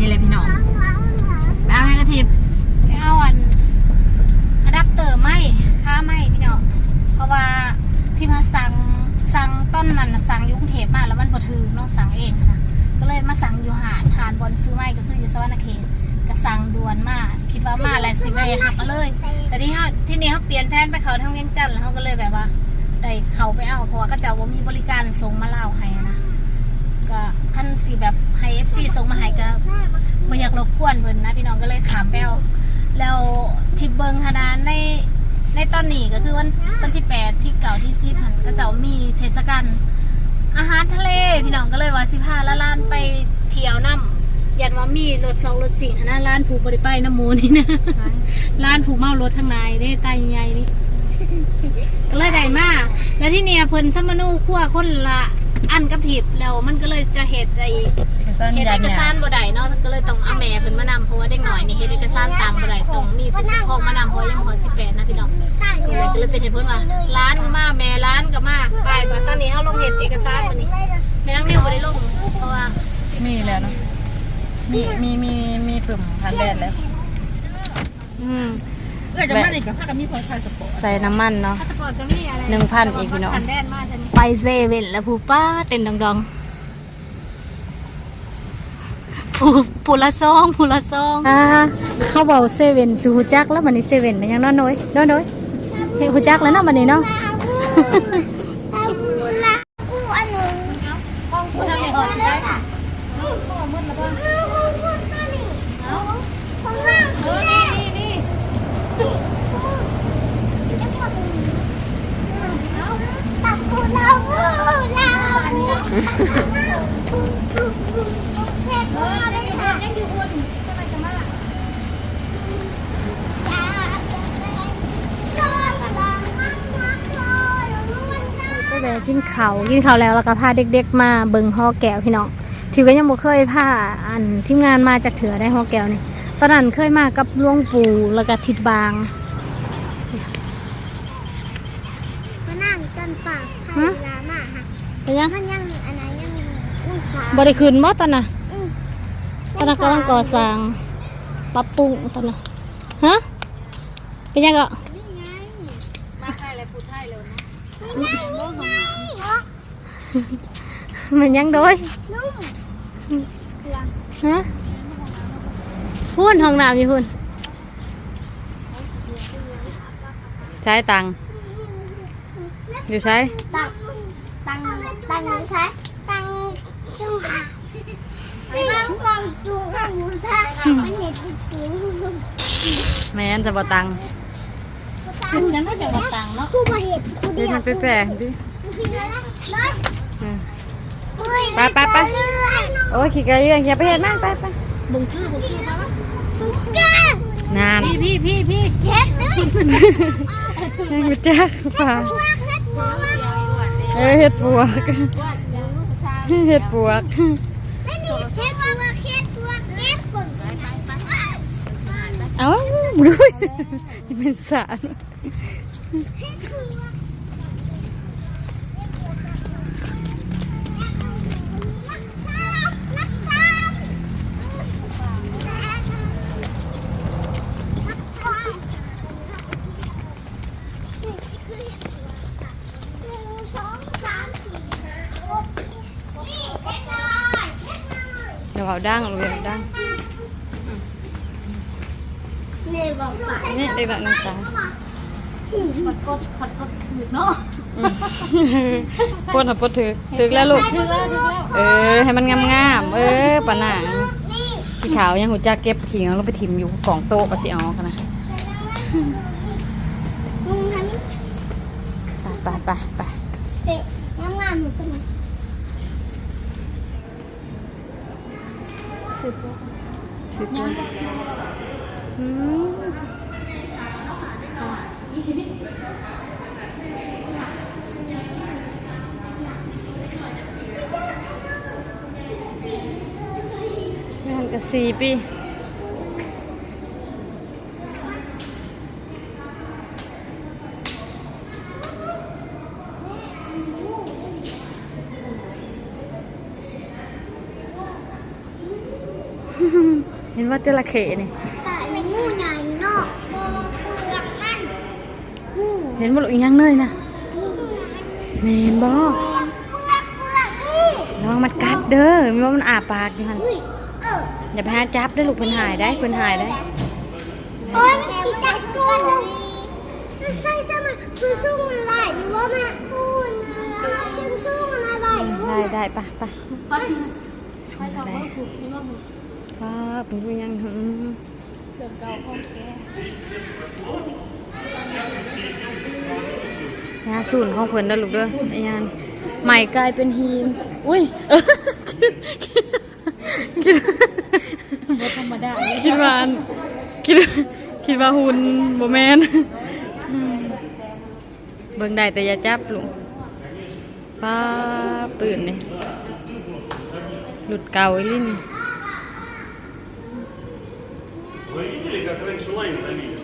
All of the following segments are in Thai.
นี่แหละพี่น้องไปเอาให้กระทิบเอาอันอะแดปเตอร์ไหมค่าไหมพี่น้องเพราะว่าที่มาสั่งสั่งต้นนั้นสั่งยุกรุงเทพมาแล้วมันบ่ถือน้องสั่งเองนะก็เลยมาสั่งอยู่หาดหาดบอลซื้อไหมก็คืออยู่สวรรณเขตก็สั่งด่วนมากคิดว่ามาแล้วสิไปหักมาเลย แต่ที่ฮะที่นี่เขาเปลี่ยนแผนไปเขาทางเวียงจันทน์แล้วเขาก็เลยแบบว่าได้เขาไปเอาเพราะว่าก็จะว่ามีบริการส่งมาเล่าวให้นะก็ ขั้นสีแบบให้เอฟซีส่งมาให้ก็ไม่อยากรบกวนเพิ่นนะพี่น้องก็เลยขามไปเอาแล้วที่เบิงฮานาในในตอนนี้ก็คือวันวันที่แปดที่เก่าที่ซีพันก็จะมีเทศกาลอาหารทะเลพี่น้องก็เลยว่าสิพาละล้านไปเที่ยวน้ำยันว่ามีรถสองรถสี่นะร้านผูกบริไปน้ำหมูนี่นะร้านผูกเมารถทางในได้ไตใหญ่นี่ก็เลยได้มาแล้วที่เนี่ยเพิ่นซัมมานูคั่วคนละ อันกับถิบแล้วมันก็เลยจะเฮ็ดไอ้เอกสารเฮ็ดยาเอกเนี่ยสารบ่ได้เนาะก็เลยต้องเอาแม่เพิ่นมานำเพราะว่าเด็กน้อยนี่เฮ็ดเอกสารตามบ่ได้ต้องมีผู้ปกครองมานำเพราะยังบ่18นะพี่น้องก็เลยก็เลยเป็นเหตุผลว่าร้านก็มาแม่ร้านก็มาไปมาตอนนี้เฮาลงเฮ็ดเอกสารบัดนี้แม่นางนิวบ่ได้ลงเพราะว่ามีแล้วเนาะมีมีมีมีปุ่มพันแดดแล้วอืม เอ้ยจะมาอีกกับผ้ากับมีพอชายสปอร์ตใส่น้ำมันเนาะ พาสปอร์ตก็มีอะไรหนึ่งพันอีกพี่น้อง พันแดนมาฉันไปเซเว่นแล้วผู้ป้าเต้นดองๆผู้ผู้ละซองผู้ละซองอ่าเขาบอกเซเว่นสู่ฮูจักแล้วมันนี่เซเว่นมันยังน้อยน้อยน้อยน้อยเฮ้ยฮูจักแล้วเนาะมันนี่เนาะ ผู้ทางนี้ออกได้เออนี่นี่นี่ เออยังอยู่บนยังอยู่บนทำไมจะมา ก็ เลยกินข้าวกินข้าวแล้วแล้วก็พาเด็กๆมาเบิ่งฮอแก้วพี่น้องที่ก็ยังบ่เคยพาอันทีมงานมาจากเถือได้ฮอแก้วนี่ตอนนั้นเคยมากับหลวงปู่แล้วก็ทิดบางมานั่งจนปากพายลามาค่ะไปยังมันยังอันไหนยังลูกสาวบ่ได้คืนบ่ตอนน่ะอืมตอนนั้นกำลังก่อสร้างปรับปรุงตอนน่ะฮะเป็นยังก็นี่ไงมาไทยเลยพูดไทยเลยนะนี่ไงนี่ไง มันยังโดย นุ่ม ฮะพูนห้องน้ำอยู่พูนใช้ตังค์อยู่ใช้ ตังตังตังใช้ตังจุงค่ะไม่ต้องกองจูงค่ะหมูซะมันเห็นจูง แม่นจะบ่ตังค์ ตัง ฉันก็จะมาตังเนาะ กูมาเห็นกู เดี๋ เดี ย ยว ว มันไปแปลกดิ โอ้ยขี้กระเรื่องอย่าไปเห็นมากไปไปบุงคือบุงคือมาแล้วกันนานพี่พี่พี่พี่เฮ็ดเลยยังอยู่จักป่าเฮ็ดพวกเออเฮ็ดปวกเฮ็ดปวกเฮ็ดพวกเฮ็ดพวกเก็บก่อนเอ้าดูยังเป็นสาร ดพวกเดี๋ยวเอาดังเอาเดี๋ยวเอาดังนี่บอกว่านี่เด็กหลังน้ำตาผัดกบผัดกบถือเนาะปวดหัวปวดถือถือแล้วลูกถือแล้วถือแล้วเออให้มันงามๆเออปะหนังนี่พี่ขาวยังหูจักเก็บขิงเอาลงไปถิ่มอยู่กล่องโต๊ะปะสิเอากันนะมึงทำไปไปไปไปเตะน้ำงานหนูเป็นไง สืบตัว สิบตัวอืมงานกับสี่ปี เห็นว่าจระเข้นี่แต่เป็นงูใหญ่เนาะโบเปลือกมันงูเห็นบ่ลูกอีหยังเลยนะงูแม่นบ่เปลือกเปลือกงูระวังมันกัดเด้อแม่นว่ามันอาปากอยู่หั่นอุ้ยเอออย่าไปหาจับเด้อลูกเพิ่นหายได้เพิ่นหายได้โอ้ยมันติดจักตัวใช่ใช่มันคือสู้มันได้หรือว่ามันพูดนะคือสู้มันอะไรหรือว่าได้มันได้ปะปะไปไปทำให้ถูกนี่ว่ามึง ป้าเป็นผู้ยังหึงเครื่องเก่าขอแกยาสูนของเพิ่นเด้ลูกเด้อไอ้ยานใหม่กลายเป็นฮีนอุ้ยคิดบ่ธรรมดาคิดว่าคิดคิดว่าหุ่นบ่แม่นเบิ่งได้แต่อย่าจับลูกป้าปืนนี่หลุดเก่าอีลิน Вы видели, как раньше лайн давили?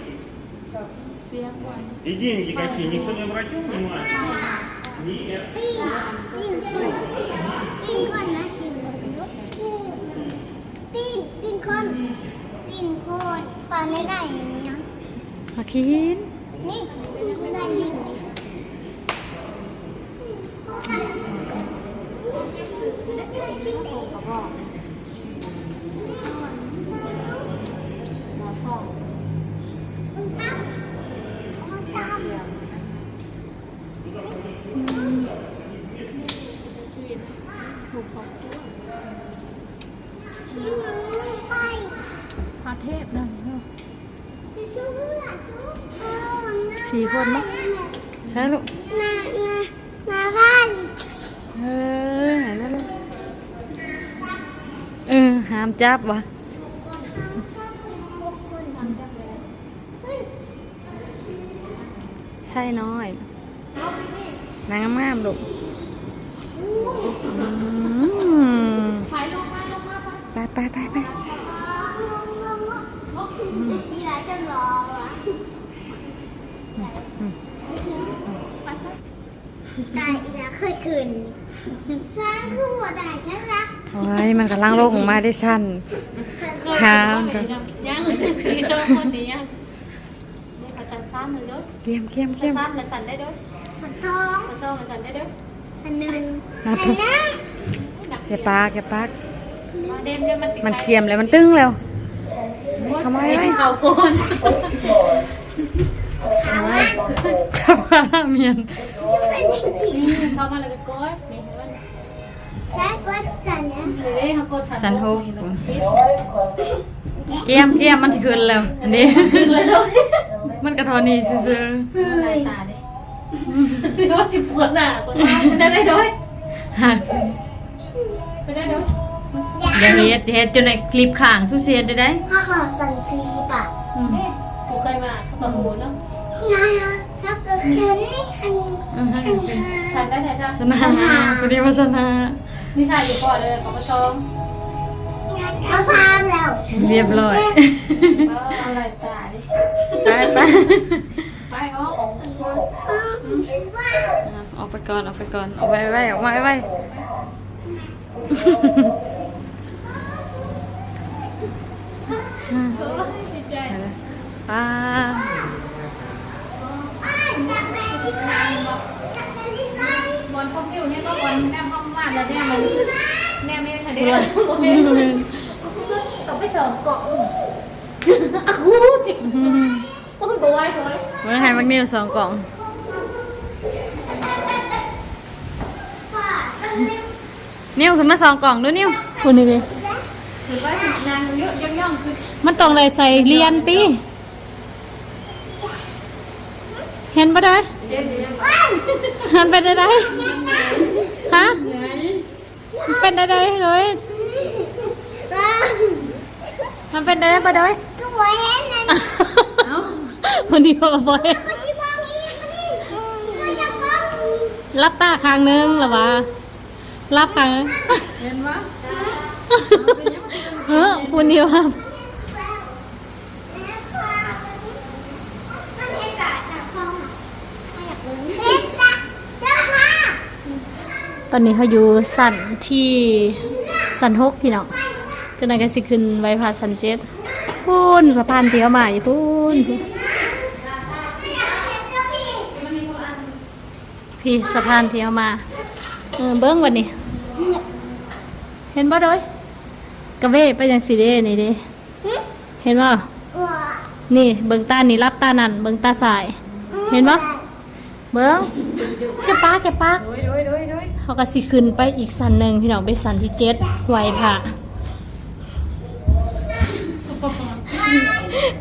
И деньги какие? Никто не обратил внимания? Нет. Makin. Ni, aku dah sini. Thank you. ถูกของไปพระเทพนะสู้ล่ะสู้สี่คนมั้งใช่ลูกนานานาบ้านเออหายแล้วลูกเออห้ามจับวะ ส่น้อยนางงามๆลูกอืมถ่ายลงมาลงมาไปไปไปไปไปที่ร้านจะรอวะได้อีแล้วเคยคืนสร้างคือหัวได้แค่ละโอ้ยมันกำลังโลกออกมาได้สั้นค่ะยังมีโจ้คนนี้ยังอาจารย์ ซ้ำเลยเด้อเกียมเกียมอาเกียมซ้ำและสั่นได้เด้อสันทองอาโซ่และสั่นได้เด้อสันหนึ่งนับสันหนึ่งดักอย่าปากอย่าปากเดมเดมมันสิมันเกียมแล้วมันตึงแล้วทำไมไม่เขาโกนจะพาเมียนเขามาแล้วก็โกดนี่เห็นว่าและกดสันนะเด้เขาโกดสันโฮกเกียมเกียมมันจะขึ้นแล้วอันนี้เลยด้วย มันกระทอนี่ซื่อลายตาเด้นี่ว่าสิปวดหน้าปวดหน้าไปได้ด้วยๆหักไปได้ด้วยอย่าเฮ็ดอย่าเฮ็ดจนในคลิปข้างสู้เสียนได้ได้ถ้าขอสันซีปะอืมเฮ้กูเคยมาเขาบอกหูลเนาะนายถ้าเกิดคืนนี่ทันอืมฉันได้แต่ถ้าสนาพอดีว่าสนานิชาอยู่ก่อนเลยปปชง เอาซามแล้วเรียบร้อยเอาลายตาดิไปไปไปเอาออกออกไปก่อนออกไปก่อนออกไปไว้ออกมาไว้ป้าบอลฟอกฟิวเนี่ยก็บอลแนมห้องว่านแล้วเนี่ยมันแนมเนี่ยค่ะเดี๋ยว ต้องไปสองเกาะอะกูต้องตัวไว้ตัวไว้เมื่อให้มักนิวสองกล่อง นิ้วขึ้นมาสองกล่องด้วยนิ้วคุณนี่เลยถือไว้นางย่องย่องคือมันต้องเลยใส่เรียนตีเห็นปะได้หันไปได้ได้ฮะมันเป็นได้ได้เลย มันเป็นได้ได้ปะได้ก็ไว้เห็นนั่นคนเดียวบ่อยที่บ้านนี่ก็จะก็รับตาข้างนึงหรอวะรับข้างนึงเห็นวะเออคนเดียวครับตอนนี้เขาอยู่สันที่สันหกพี่น้อง จังไดก็สิขึ้นไว้พาสันเจ็ดพูนสะพานเที่ยวมาอยู่พูนพี่สะพานเที่ยวมาเออเบิ้งวันนี้เห็นบ่โดยกระเวไปยังสีเด้นี่เด้เห็นบ่นี่เบิ้งตานี่รับตานั่นเบิ้งตาสาย เห็นบ่เบิ้งแกปากแกปากโดยโดยโดยโดยเขาก็สิขึ้นไปอีกสันหนึ่งพี่น้องไปสันที่เจ็ดไหวค่ะ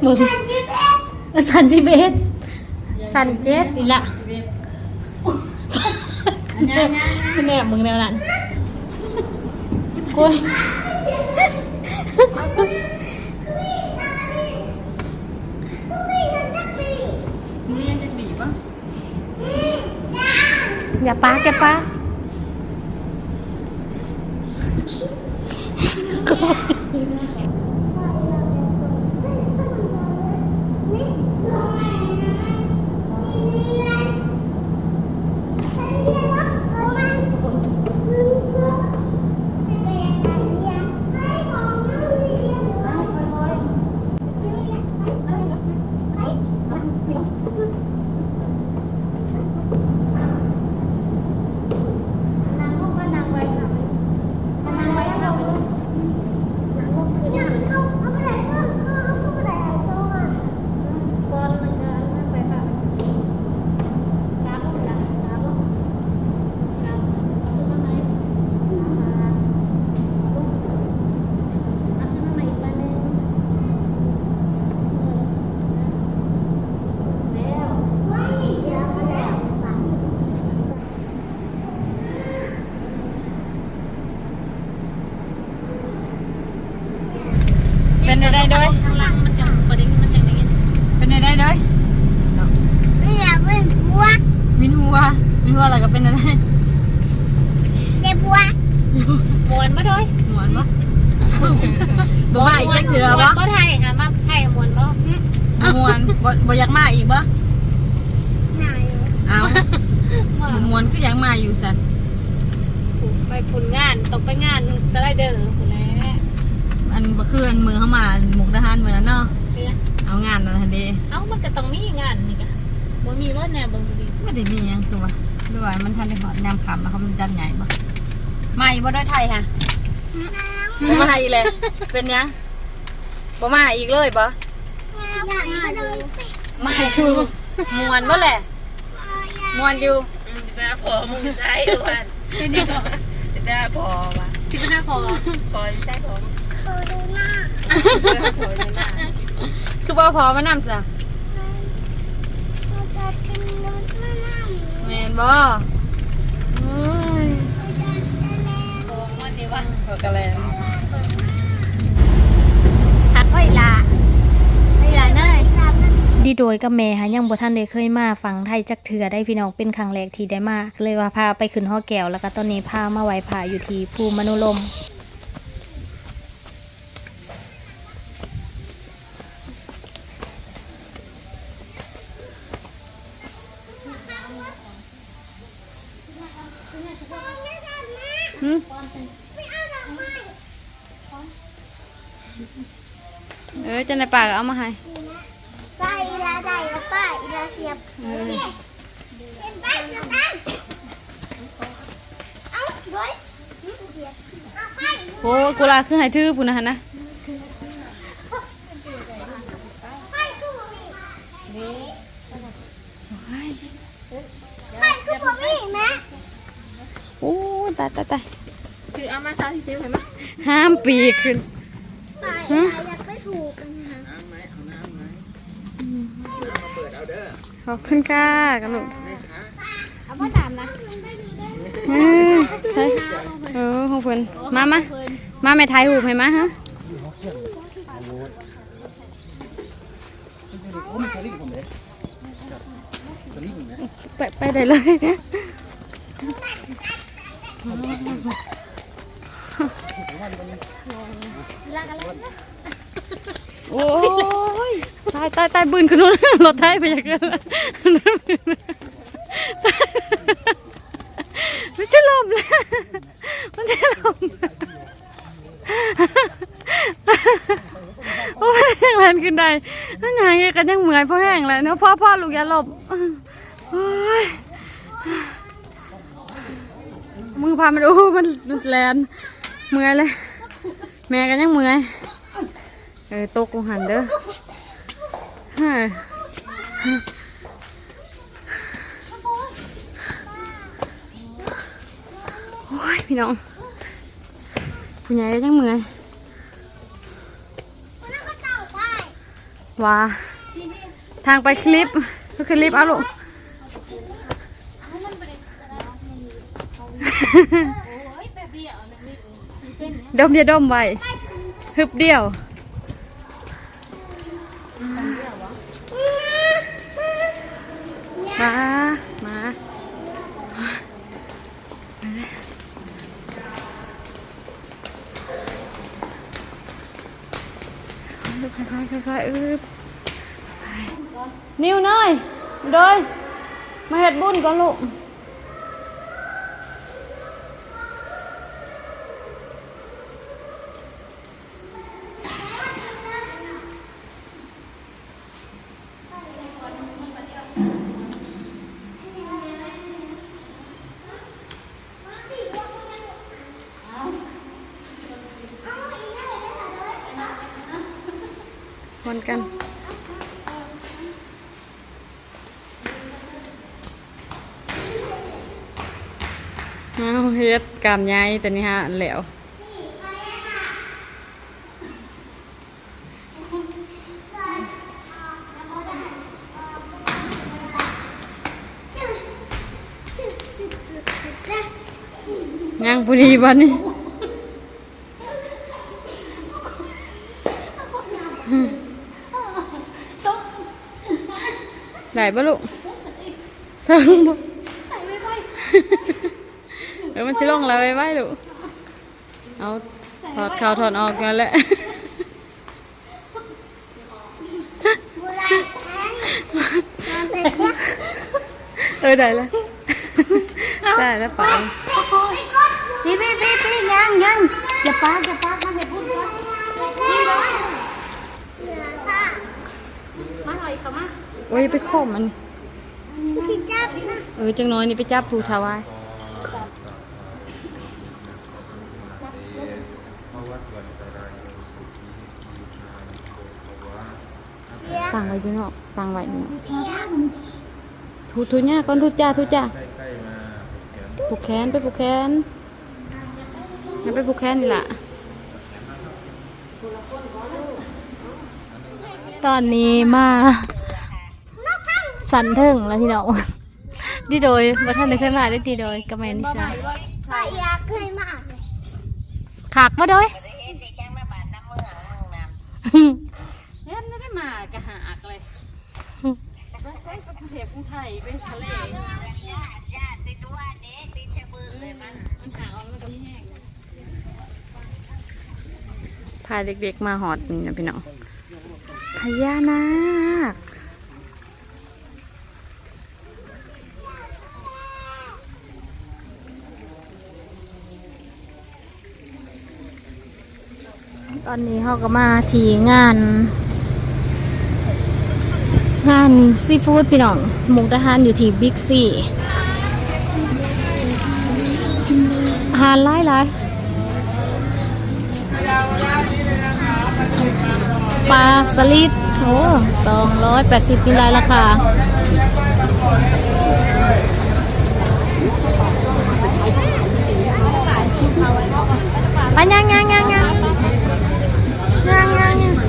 มึงสันสิเบสสันเจ็ดนี่ละแน่แน่มึงแนวนั้นกุยนี่ยังจะบีบป่ะอย่าปาแกปา เป็นได้ด้วยข้างล่างมันจะประเด็นมันจะอย่างนี้เป็นได้ด้วยไม่อยากเป็นผัววินหัววินหัวอะไรก็เป็นอะไรเด็กผัวมวนมาโดยหมวนปะบ่มาอีกจักเถื่อมวนปะบ่ไทยค่ะมาไทยมวนบ่มวนบ่บ่อยากมาอีกปะหนาวอยู่เอาว่ามวนคือยังมาอยู่สันไปผลงานตกไปงานสไลเดอร์คนแหละ อันบ่คืออันมือเข้ามาหมุกทหารเหมือนนั้นเนาะเนี่ยเอางานนั่นทันเดีเอ้ามันก็ต้องมีงานนี่ก็บ่มีรถแน่เบิ่งดีไม่ได้มีหยังคือว่าด้วยมันทันได้หอดนำคำแล้วเขามันจัดใหญ่ปะมาอีกบ่ด้วยไทยค่ะบ่มาอีกเลยเป็นยังบ่มาอีกเลยปะอยากมาดูมาอยู่มวนบ่แหละมวนอยู่ได้พอมึงใช้ด้วยเป็นนี่ก็ได้พอวะสิบห้าคอพอใช้พอ โคดูหน้าพอเลยนะคือบ่พอมานำซะเราจะเป็นรถมาหน้าหมูแม่นบ่อืมโอ้มันดีว่าพอกะแลนหักไว้ละไอ้หลานเอ้ยดีโดยกับแม่ฮะยังบ่ทันได้เคยมาฟังไทยจักเถือได้พี่น้องเป็นครั้งแรกที่ได้มาเลยว่าพาไปขึ้นหอแก้วแล้วก็ตอนนี้พามาไหว้พระอยู่ที่ภูมนุลม หึไม่เอาดอกไม้เออจังได๋ปากเอามาให้ไปอีลาได้แล้วป้าอีลาเสียบเออเห็นไปเสียบกันเอาด้วยเอาไปโหกูลาคือให้ถือพุ่นน่ะหั่นนะ ไปคือบ่มีไปคือบ่มีแม่ โอ้ตายตายตาย คือเอามาซาที่เซลเห็นไหมห้ามปีกขึ้นไปอยากไปถูกกันนะขอบคุณค่ะกันลูกเอาบ่ถามนะเออใช่เออของเพิ่นมามามาแม่ถ่ายรูปให้มาฮะโอ้มันสลิงผมเลยสลิงนะไปไปได้เลย โอ้ยตายตายตายบืนขึ้นนู้นรถไทยไปอย่างนั้นมันจะหลบแล้วมันจะหลบเห็นขึ้นได้นั่นยังไงกันยังเหมือยเพราะแห้งเลยเนาะพ่อพ่อลูกอย่าหลบโอ้ยมือพามาดูมันมันแลน เมื่อยเลย แม่กันยังเมื่อยเออตกลงหันเด้อเฮ้ยโอ้ยพี่น้องผู้ใหญ่ก็ยังเมื่อยแล้วก็เต่าไปว้าทางไปคลิปก็คือลิฟต์เอาลูก ดมยาดมไว้ฮึบเดียว มา มาค่อยๆค่อยๆอึบนิ้วเนยโดยมาเฮ็ดบุญก่อนลูก คนกัน เอาเฮ็ดกามใหญ่ตัวนี้ฮะแหล้วยังพอดีวันนี้ ได้ปะลูกถึงบ่เดี๋ยวมันจะลงแล้วไว้ไว้ลูกเอาถอดเข้าถอดออกกันแหละบุไรแทงมาเป็นเชือกเออได้แล้วได้แล้วไปพี่พี่พี่พี่ยังยังอย่าปากอย่าปากมาเห็นพูดก่อนนี่เลยเหนือค่ะมาหน่อยเขามา โอ้ยไปโคมมันชิจับนะเออจังน้อยนี่ไปจับผูทาวายฟังไว้อยู่เนาะฟังไว้อยู่เนาะทูทูเนี่ยก่อนทูจ้าทูจ้าผูกแขนไปผูกแขนงั้นไปผูกแขนนี่ล่ะตอนนี้มา สันเทิงแล้วพี่น้องดีโดยว่าท่านได้เคยมาได้ดีโดยกับแมนนิชาใครอยากเคยมาเลยขากมาโดยเฮ็ดไม่ได้มากระหากเลยเทพกรุงไทยเป็นทะเลมันหาเอามันก็มีแห้งพาเด็กๆมาหอดนี่นะพี่น้องพญานาค ตอนนี้เขาก็มาทีงาน งานซีฟู้ดพี่น้องมุกทหารอยู่ที่บิ๊กซีอาหารหลายหลายปลาสลิดโอ้สองร้อยแปดสิบเป็นไรราคาไปยังยังยังยังยังยังยัง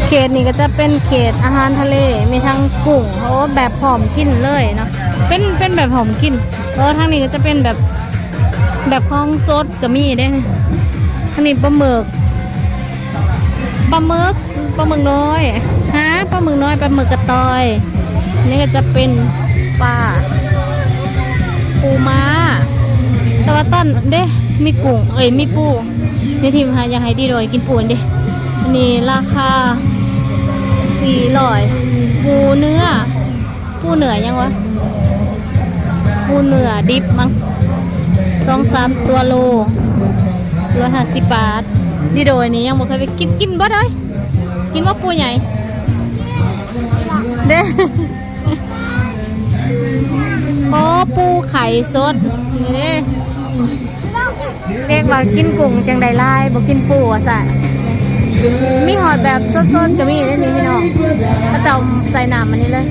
เขตนี้ก็จะเป็นเขตอาหารทะเลมีทั้งกุ้งโอ้แบบหอมกินเลยเนาะเป็นเป็นแบบหอมกินแล้วทางนี้ก็จะเป็นแบบแบบคลองสดก็มีได้นะทางนี้ปลาหมึกปลาหมึกปลาหมึกน้อยฮะปลาหมึกน้อยปลาหมึกกระตอยนี่ก็จะเป็นปลาปูม้าแต่ว่าต้นเด้มีกุ้งเอ้ยมีปูในทีมหายากให้ดีโดยกินปูนดิอันนี้ราคา สี่ร้อยปูเนื้อปูเหนือยังวะปูเหนือดิบมั้งสองสามตัวโลร้อยห้าสิบบาทดีโดยนี้ยังบ่เคยไปกินกินบ่ได้ยกินว่าปูใหญ่เด้โอ้ปูไข่สดนี่เด้เรียกว่ากินกุ้งจังไดไลายบ่กินปูอะสะ มีหอดแบบสดๆก็มีได้นี่พี่น้องประจำใส่น้ำอันนี้เลย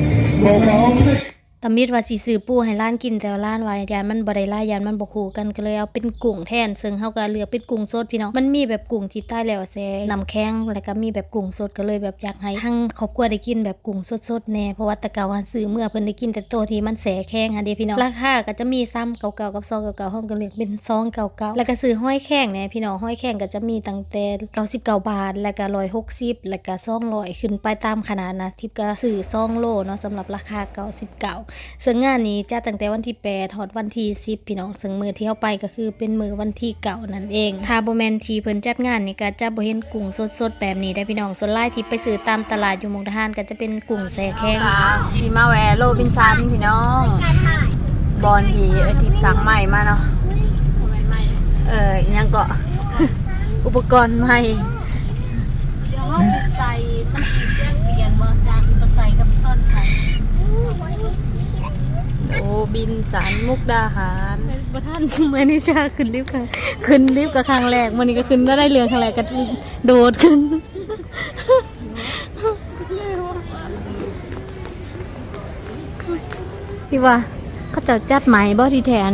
ตามิดว่าสิซื้อปูให้ร้านกินแต่ว่าร้านว่ายานมันบ่ได้หลายานมันบ่คู่กันก็เลยเอาเป็นกุ้งแทน ซึ่งเฮาก็เลือกเป็นกุ้งสดพี่น้องมันมีแบบกุ้งที่ใต้แล้วแซ่น้ำแข็งแล้วก็มีแบบกุ้งสดก็เลยแบบอยากให้ทั้งครอบครัวได้กินแบบกุ้งสดๆแน่เพราะว่าตะเกาว่าซื้อเมื่อเพิ่นได้กินแต่ตัวที่มันแสแข็งอันเดีพี่น้องราคาก็จะมีซ้ำเก่าๆกับซองเก่าๆห้องก็เลือกเป็นซองเก่าๆแล้วก็ซื้อห้อยแข้งแน่พี่น้องห้อยแข้งก็จะมีตั้งแต่99บาท แล้วก็160แล้วก็200ขึ้นไปตามขนาดนะทิปก็ซื้อซองโลเนาะสำหรับราคา99ซึ่งงานนี้จัดตั้งแต่วันที่8ฮอดวันที่10พี่น้องซึ่งมือที่เข้าไปก็คือเป็นมือวันที่เก่านั่นเองถ้าบ่แม่นที่เพิ่นจัดงานนี่ก็จะบ่เห็นกุ้งสดๆแบบนี้ได้พี่น้องส่วนหลายที่ไปซื้อตามตลาดอยู่มุกดาหารก็จะเป็นกุ้งแซ่แข็งสีมาแวร์โรบินสันพี่น้องบอลทีเออทีมสั่งใหม่มาเนาะเอออิหยังก็อุปกรณ์ใหม่เดี๋ยวเฮาสิใส่มันสิเสียงเปลี่ยนบ่จานก็ใส่กับต้นใส่ โอ้บินสันมุกดาหารบท่านมื่นี้ชาขึ้นลิฟต์ค่ะ ขึ้นลิฟต์กับครั้งแรกมื้อนี้ก็ขึ้นบ่ได้เรือครั้งแรกก็โดดขึ้นที่ว่าเขาจะจัดใหม่บ่ที่แทน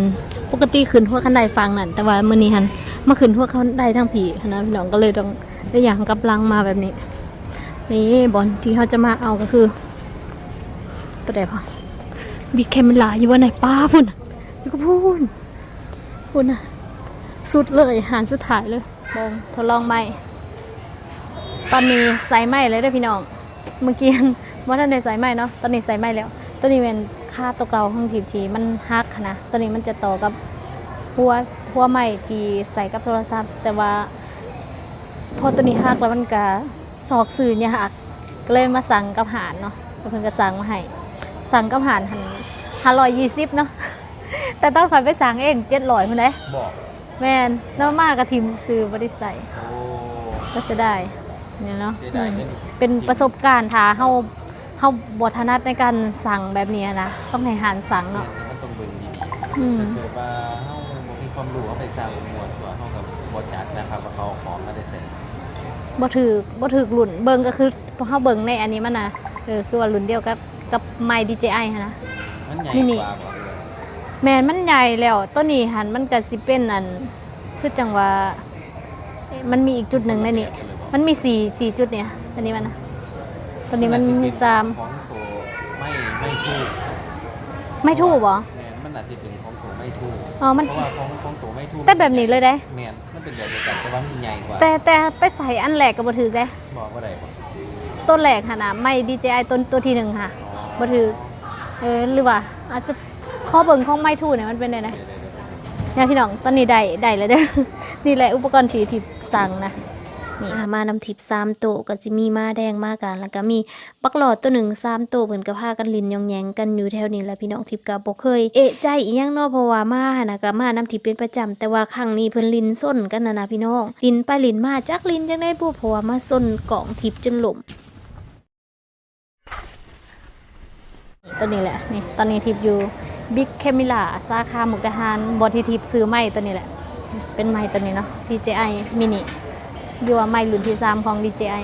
ปกติขึ้นหัวคันไดฟังนั่นแต่ว่ามื้อนี้หันมาขึ้นหัวคันไดทั้งผีนนะพี่น้องก็เลยต้องได้อย่างกับลังมาแบบนี้นี่บอลที่เขาจะมาเอาก็คือตัวใดพอ มีแคมเมลาอยู่ว่าไหนป้าพุ่นน่ะอยู่ก็พุ่นพุ่นน่ะ สุดเลยหานสุดท้ายเลยเบิ่งทดลองไหมตอนนี้ใส่ไหมเลยได้พี่น้อง เมื่อกี้ว่าท่านได้ใส่ไหมเนาะ ตอนนี้ใส่ไหมแล้ว ตัวนี้เป็นค่าตัวเก่าของทีทีมันฮักนะ ตัวนี้มันจะต่อกับหัวหัวไหมที่ใส่กับโทรศัพท์ แต่ว่า พอตัวนี้ฮักแล้วมันก็ซอกสื่อเนี่ยหักก็เลยมาสั่งกับหารเนาะเพิ่นก็สั่งมาให้สั่งกับหารหัน ห้าร้อยยี่สิบเนาะแต่ตอนข่อยไปสั่งเองเจ็ดร้อยคนไหนบอกแม่นแล้วมากกับทีมซื้อบริษัทโอ้ก็จะได้เนี่ยเนาะเสียดายเงินเป็นประสบการณ์ถ้าเฮาเฮาบ่ถนัดในการสั่งแบบนี้นะต้องให้หารสั่งเนี่ยเนาะมันต้องเบิ่งดีอืม ถ้าเกิดว่าเฮาบ่มีความรู้เอาไปสร้างมัวสัวเฮากับบ่จัดนะครับว่าเขาเอาของมาได้ใส่บ่ถือบ่ถือรุ่นเบิ่งก็คือพอเฮาเบิ่งในอันนี้มันน่ะเออคือว่ารุ่นเดียวกับกับไมค์ DJI หันนะ มันใหญ่มินิกว่าบ่เลยแมนมันใหญ่แล้วตัวนี้หันมันก็สิเป็นอันคือจังว่าเอ๊ะมันมีอีกจุดหนึ่งในนี้มันมีสี่สี่จุดเนี่ยอันนี้มันนะตัวนี้มันมีสามของตัวไม่ไม่ถูกไม่ถูกเหรอ แมนมันอาจจะเป็นของตัวไม่ถูกอ๋อมัน เพราะว่าของของตัวไม่ถูกแต่แบบนี้เลยได้ แมนมันเป็นแบบเดียวกันแต่ว่ามันใหญ่กว่าแต่แต่ไปใส่อันแหลกกับบถือได้บอกว่าได้บ่ต้นแหลกค่ะนะไม่ DJI ต้นตัวที่หนึ่งค่ะบ่ถือ เออหรือว่า อาจจะข้อเบิ่งของไม่ถูเนี่ยมันเป็นไงนะเดี๋ยวๆๆเนี่ยพี่น้องตอนนี้ได้ได้แล้วเด้อนี่แหละอุปกรณ์ที่ทิพสั่งนะนี่อ่ามานำทิพสามโตก็จะมีมาแดงมากัน แล้วก็มีปักหลอดตัวหนึ่งสามโตเหมือนกับพากันลินยองแยงกันอยู่แถวนี้แหละพี่น้องทิพก็บ่เคยเอะใจอีหยังนาะเพราะว่ามาหนนะก็มานำทิพเป็นประจำแต่ว่าครั้งนี้เพิ่นลินส้นกันนะนะพี่น้องลินไปลินมาจักลินจังได้บ่เพราะว่ามาส้นกล่องทิพจนหล่มนี่ ตัวนี้แหละนี่ตอนนี้ทิพอยู่บิ๊กแคมิล่าสาขามุกดาหารบอทีทิพซื้อไม้ตัวนี้แหละ เป็นไม้ตัวนี้เนาะ DJI mini อยู่ว่าไม้รุ่นที่สามของ DJI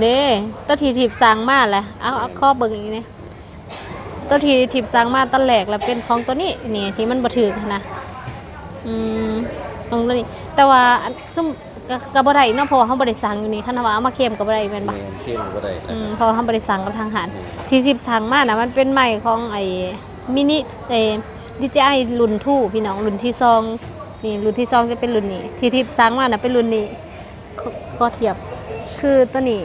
เด้ตัวทีทิพสั่งมาแหละเอาเอาข้อเบิ่งอีกนี่ตัวทีทิพสั่งมาตอนแรกแล้วเป็นของตัวนี้นี่ที่มันบ่ถือนะอืมของตัวนี้แต่ว่าซุ่ม กกะบ่ได้เนาะเพราะว่าเฮาบ่ได้สั่งอยู่นี่คันว่าเอามาเค็มก็บ่ได้แม่นบ่ แมนเข้มก็ได้นะอืคมรับ เพราะว่าเฮาบ่ได้สั่งกับทางหารที่สิบสั่งมานะมันเป็นใหม่ของไอ้มินิเอดีเจไอรุ่นทู่พี่น้องรุ่นที่ซองนี่รุ่นที่ซองจะเป็นรุ่นนี้ ที่ทิพสั่งมานะเป็นรุ่นนี้ขก็เทียบคือตัวนี้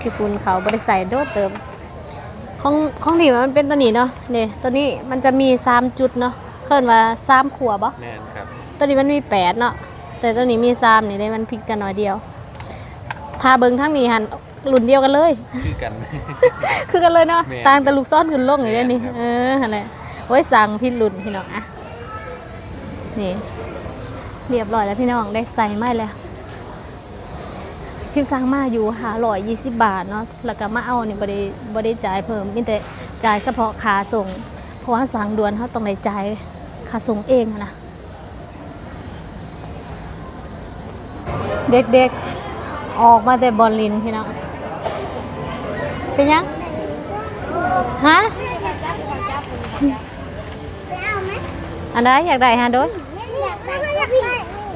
คือฝุ่นเขาบริใส่โดดเติมของของนี่มันเป็นตัวนี้เนาะเนี่ยตัวนี้มันจะมีสามจุดเนาะเคินว่าสามขัวบ่ แมนครับ ตัวนี้มันมีแปดเนาะแต่ตัวนี้มีสามนี่ได้มันพลิกกันหน่อยเดียว ถ้าเบิ่งทั้งนี้หันรุ่นเดียวกันเลย คือกัน คือกันเลยเนาะแม่นต่างแต่ลูกซ้อนขึ้นลงอย่างนี้นี่แม่นครับ เออหั่นแหละโอ้ยสั่งพี่รุ่นพี่น้องอะนี่เรียบร้อยแล้วพี่น้องได้ใส่ไม้แล้วทิปสั่งมาอยู่หาร้อยยี่สิบบาทเนาะแล้วก็มาเอานี่บ่ได้บ่ได้จ่ายเพิ่มมีแต่จ่ายเฉพาะค่าส่ง เพราะว่าสั่งด่วนเขาต้องได้จ่ายค่าส่งเองอะนะ เด็กๆ ออกมาแต่บอลลินพี่น้องเป็นยังฮะเอาไหมอันใดอยากได้ฮะโดยอยากได้อยากได้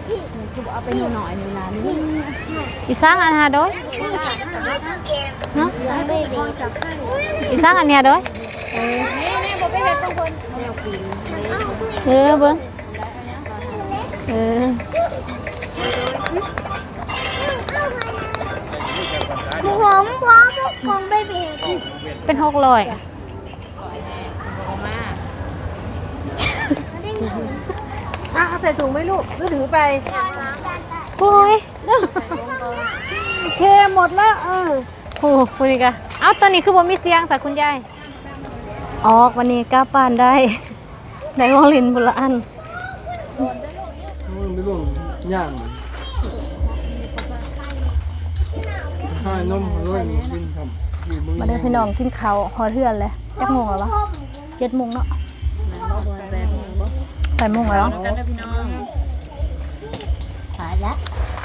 พี่คือเอาไปหน่อยนี่นะนี่อีสร้างอันฮะโดยฮะเบบีอีสร้างอันเนี้ยโดยเออเบิ้งเออ เป็นหกร้อยอะใส่ถุงไหมลูกหรือถือไปโอ้ยเทหมดแล้วเออโอ้คุณนี่กะเอาตอนนี้คือบ่มีเสียงสักคุณยายออกวันนี้กล้าปานได้ ได้ของลินบุละอันมันไม่ร่วงย่างให้นมร้อยกินครับกี่ มึงมาได้พี่น้องกินข้าวหอเทือนเลยจักโมงแล้ววะเจ็ดโมงเนาะแปดโมงแล้ว กันนะพี่น้อง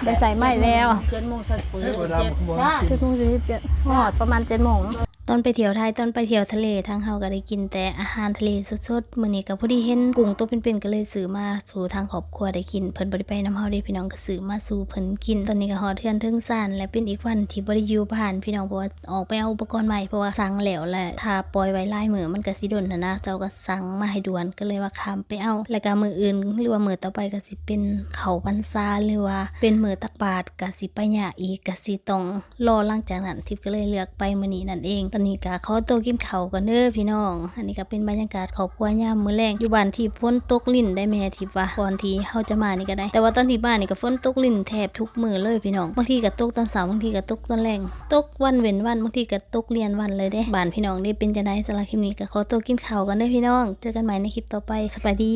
ได้ใส่ไม้แล้วเจ็ดโมงสักปืนเวลาบอกกินเจ็ดโมงสิบเจ็ดหอดประมาณเจ็ดโมง ตอนไปเที่ยวไทยตอนไปเที่ยวทะเลทางเฮาก็ได้กินแต่อาหารทะเลสดๆมื้อนี้ก็พอดีเห็นกุ้งตัวเป็นๆก็เลยซื้อมาสู่ทางครอบครัวได้กินเพิ่นบ่ได้ไปนํเฮาเด้พี่น้องก็ซื้อมาสู่เพิ่นกินตอนนี้ก็ฮอดเทือนถึงซ่านและเป็นอีกวันที่บ่ได้อยู่บ้านพี่น้องเพราะว่าออกไปเอาอุปกรณ์ใหม่เพราะว่าสั่งแล้วแหละถ้าปล่อยไว้หลายมื้อมันก็สิดนหั้นะเจ้าก็สั่งมาให้ด่วนก็เลยว่าข้ามไปเอาแล้วก็มื้ออื่นหรือว่ามื้อต่อไปก็สิเป็นเขาวพรรษาหรือว่าเป็นมื้อตักบาตรก็สิไปหยาอีกก็สิต้องรอหลังจากนั้นทิพย์ก็เลยเลือกไปมื้อนี้นั่นเองตอนนี้ก็ขอตัวกินข้าวกันเด้อพี่น้อง อันนี้ก็เป็นบรรยากาศครอบครัวยามมื้อแรกอยู่บ้านที่ฝนตกลิ่นได้แม่ทิพย์ว่าก่อนที่เฮาจะมานี่ก็ได้ แต่ว่าตอนที่บ้านนี่ก็ฝนตกลิ่นแทบทุกมื้อเลยพี่น้อง บางทีก็ตกตอนเช้าบางทีก็ตกตอนแรงตกวันเว้นวันบางทีก็ตกเรียนวันเลยเด้บ้านพี่น้องนี่เป็นจังได๋สำหรับคลิปนี้ก็ขอตัวกินข้าวกันเด้อพี่น้อง เจอกันใหม่ในคลิปต่อไปสวัสดี